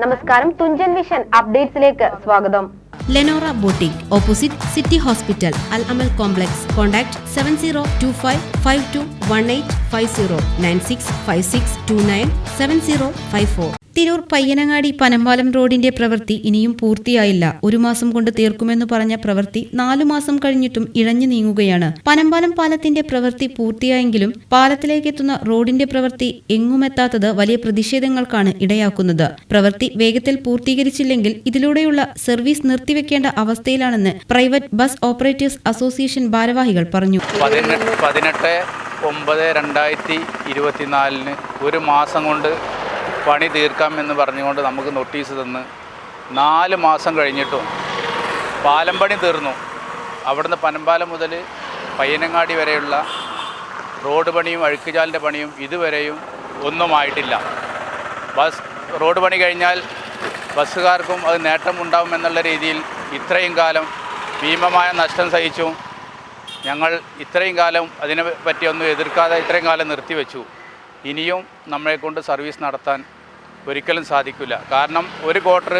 നമസ്കാരം തുഞ്ചൻ വിഷൻ അപ്ഡേറ്റ്സിലേക്ക് സ്വാഗതം. Lenora boutique opposite city hospital Al Amal complex contact seven zero two five five two one eight five zero nine six five six two nine seven zero five four Tirur Payyanangadi Panambalam റോഡിന്റെ പ്രവൃത്തി ഇനിയും പൂർത്തിയായില്ല. ഒരു മാസം കൊണ്ട് തീർക്കുമെന്ന് പറഞ്ഞ പ്രവൃത്തി നാലു മാസം കഴിഞ്ഞിട്ടും ഇഴഞ്ഞു നീങ്ങുകയാണ്. പനമ്പാലം പാലത്തിന്റെ പ്രവൃത്തി പൂർത്തിയായെങ്കിലും പാലത്തിലേക്ക് എത്തുന്ന റോഡിന്റെ പ്രവൃത്തി എങ്ങുമെത്താത്തത് വലിയ പ്രതിഷേധങ്ങൾക്കാണ് ഇടയാക്കുന്നത്. പ്രവൃത്തി വേഗത്തിൽ പൂർത്തീകരിച്ചില്ലെങ്കിൽ ഇതിലൂടെയുള്ള സർവീസ് നിർത്തിവെക്കേണ്ട അവസ്ഥയിലാണെന്ന് പ്രൈവറ്റ് ബസ് ഓപ്പറേറ്റേഴ്സ് അസോസിയേഷൻ ഭാരവാഹികൾ പറഞ്ഞു. ഒമ്പത് രണ്ടായിരത്തി ഇരുപത്തിനാലിന് ഒരു മാസം കൊണ്ട് പണി തീർക്കാം എന്ന് പറഞ്ഞുകൊണ്ട് നമുക്ക് നോട്ടീസ് തന്ന് നാല് മാസം കഴിഞ്ഞിട്ടും പാലം പണി തീർന്നു. അവിടുന്ന് പനമ്പാലം മുതൽ പയ്യനങ്ങാടി വരെയുള്ള റോഡ് പണിയും അഴുക്കുചാലിന്റെ പണിയും ഇതുവരെയും ഒന്നുമായിട്ടില്ല. ബസ് റോഡ് പണി കഴിഞ്ഞാൽ ബസ്സുകാർക്കും അത് നേട്ടമുണ്ടാവും എന്നുള്ള രീതിയിൽ ഇത്രയും കാലം ഭീമമായ നഷ്ടം സഹിച്ചു ഞങ്ങൾ ഇത്രയും കാലം അതിനെ പറ്റിയൊന്നും എതിർക്കാതെ ഇത്രയും കാലം നിർത്തിവെച്ചു. ഇനിയും നമ്മളെ കൊണ്ട് സർവീസ് നടത്താൻ ഒരിക്കലും സാധിക്കില്ല. കാരണം ഒരു ക്വാർട്ടർ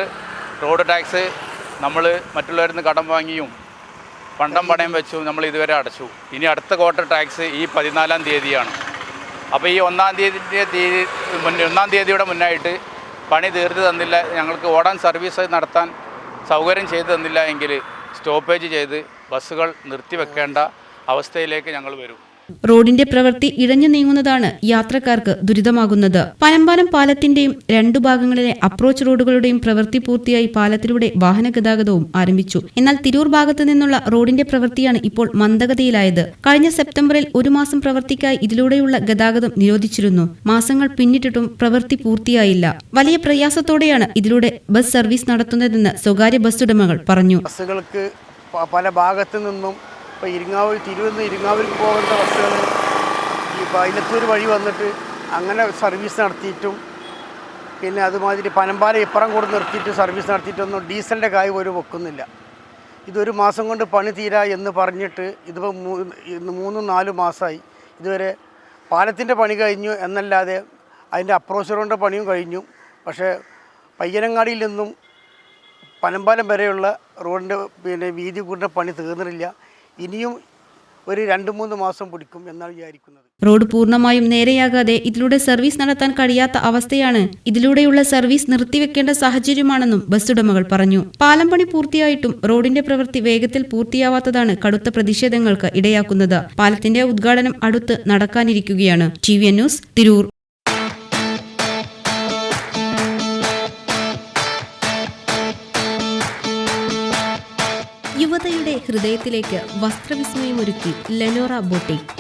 റോഡ് ടാക്സ് നമ്മൾ മറ്റുള്ളവരിൽ നിന്ന് കടം വാങ്ങിയും പണ്ടം പണയം വെച്ചു നമ്മൾ ഇതുവരെ അടച്ചു. ഇനി അടുത്ത ക്വാർട്ടർ ടാക്സ് ഈ പതിനാലാം തീയതിയാണ്. അപ്പോൾ ഈ ഒന്നാം തീയതിന്റെ തീയതി മുന്നേ ഒന്നാം തീയതിയുടെ മുന്നായിട്ട് പണി തീർത്ത് തന്നില്ല. ഞങ്ങൾക്ക് ഓടാൻ സർവീസ് നടത്താൻ സൗകര്യം ചെയ്തു തന്നില്ല എങ്കിൽ സ്റ്റോപ്പേജ് ചെയ്ത് ബസ്സുകൾ നിർത്തിവെക്കേണ്ട അവസ്ഥയിലേക്ക് ഞങ്ങൾ വരും. റോഡിന്റെ പ്രവൃത്തി ഇഴഞ്ഞു നീങ്ങുന്നതാണ് യാത്രക്കാർക്ക് ദുരിതമാകുന്നത്. പനമ്പാലം പാലത്തിന്റെയും രണ്ടു ഭാഗങ്ങളിലെ അപ്രോച്ച് റോഡുകളുടെയും പ്രവൃത്തി പൂർത്തിയായി പാലത്തിലൂടെ വാഹന ഗതാഗതവും ആരംഭിച്ചു. എന്നാൽ തിരൂർ ഭാഗത്തു നിന്നുള്ള റോഡിന്റെ പ്രവൃത്തിയാണ് ഇപ്പോൾ മന്ദഗതിയിലായത്. കഴിഞ്ഞ സെപ്റ്റംബറിൽ ഒരു മാസം പ്രവൃത്തിക്കായി ഇതിലൂടെയുള്ള ഗതാഗതം നിരോധിച്ചിരുന്നു. മാസങ്ങൾ പിന്നിട്ടിട്ടും പ്രവൃത്തി പൂർത്തിയായില്ല. വലിയ പ്രയാസത്തോടെയാണ് ഇതിലൂടെ ബസ് സർവീസ് നടത്തുന്നതെന്ന് സ്വകാര്യ ബസ് ഉടമകൾ പറഞ്ഞു. ബസ്സുകൾക്ക് പല ഭാഗത്തു നിന്നും ഇപ്പോൾ ഇരിങ്ങാവൂർ തിരുവനന്ത ഇരിങ്ങാവൂർക്ക് പോകേണ്ട ബസ്സുകൾ ഈ പൈലത്തൂർ വഴി വന്നിട്ട് അങ്ങനെ സർവീസ് നടത്തിയിട്ടും പിന്നെ അതുമാതിരി പനമ്പാല ഇപ്പുറം കൂടെ നിർത്തിയിട്ട് സർവീസ് നടത്തിയിട്ടൊന്നും ഡീസലിന്റെ കായ് പോലും വെക്കുന്നില്ല. ഇതൊരു മാസം കൊണ്ട് പണി തീരാ എന്ന് പറഞ്ഞിട്ട് ഇതിപ്പോൾ മൂന്ന് നാലും മാസമായി ഇതുവരെ പാലത്തിന്റെ പണി കഴിഞ്ഞു എന്നല്ലാതെ അതിന്റെ അപ്രോച്ച് റോഡിന്റെ പണിയും കഴിഞ്ഞു. പക്ഷേ പയ്യനങ്ങാടിയിൽ നിന്നും പനമ്പാലം വരെയുള്ള റോഡിന്റെ പിന്നെ വീതി കൂടിന്റെ പണി തീർന്നിട്ടില്ല. ഇനിയും ഒരു രണ്ട് മൂന്ന് മാസം പിടിക്കും എന്നാണ് വിചാരിക്കുന്നത്. റോഡ് പൂർണമായും നേരെയാകാതെ ഇതിലൂടെ സർവീസ് നടത്താൻ കഴിയാത്ത അവസ്ഥയാണ് ഇതിലൂടെയുള്ള സർവീസ് നിർത്തിവെക്കേണ്ട സാഹചര്യമാണെന്നും ബസ് ഉടമകൾ പറഞ്ഞു. പാലം പണി പൂർത്തിയായിട്ടും റോഡിന്റെ പ്രവൃത്തി വേഗത്തിൽ പൂർത്തിയാവാത്തതാണ് കടുത്ത പ്രതിഷേധങ്ങൾക്ക് ഇടയാക്കുന്നത്. പാലത്തിന്റെ ഉദ്ഘാടനം അടുത്ത് നടക്കാനിരിക്കുകയാണ്. T V news Tirur. ഹൃദയത്തിലേക്ക് വസ്ത്രവിസ്മയമൊരുക്കി ലെനോറ ബൊട്ടിക്.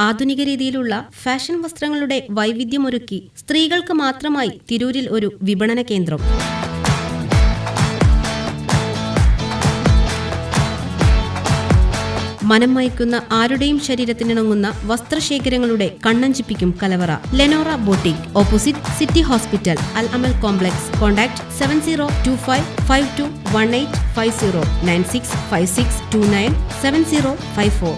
ആധുനിക രീതിയിലുള്ള ഫാഷൻ വസ്ത്രങ്ങളുടെ വൈവിധ്യമൊരുക്കി സ്ത്രീകൾക്ക് മാത്രമായി തിരൂരിൽ ഒരു വിപണന കേന്ദ്രം. മനം മയക്കുന്ന ആരുടെയും ശരീരത്തിനിണങ്ങുന്ന വസ്ത്രശേഖരങ്ങളുടെ കണ്ണഞ്ചിപ്പിക്കും കലവറ. Lenora boutique opposite city hospital Al Amal complex contact seven zero two five five two one eight five zero nine six five six two nine seven zero five four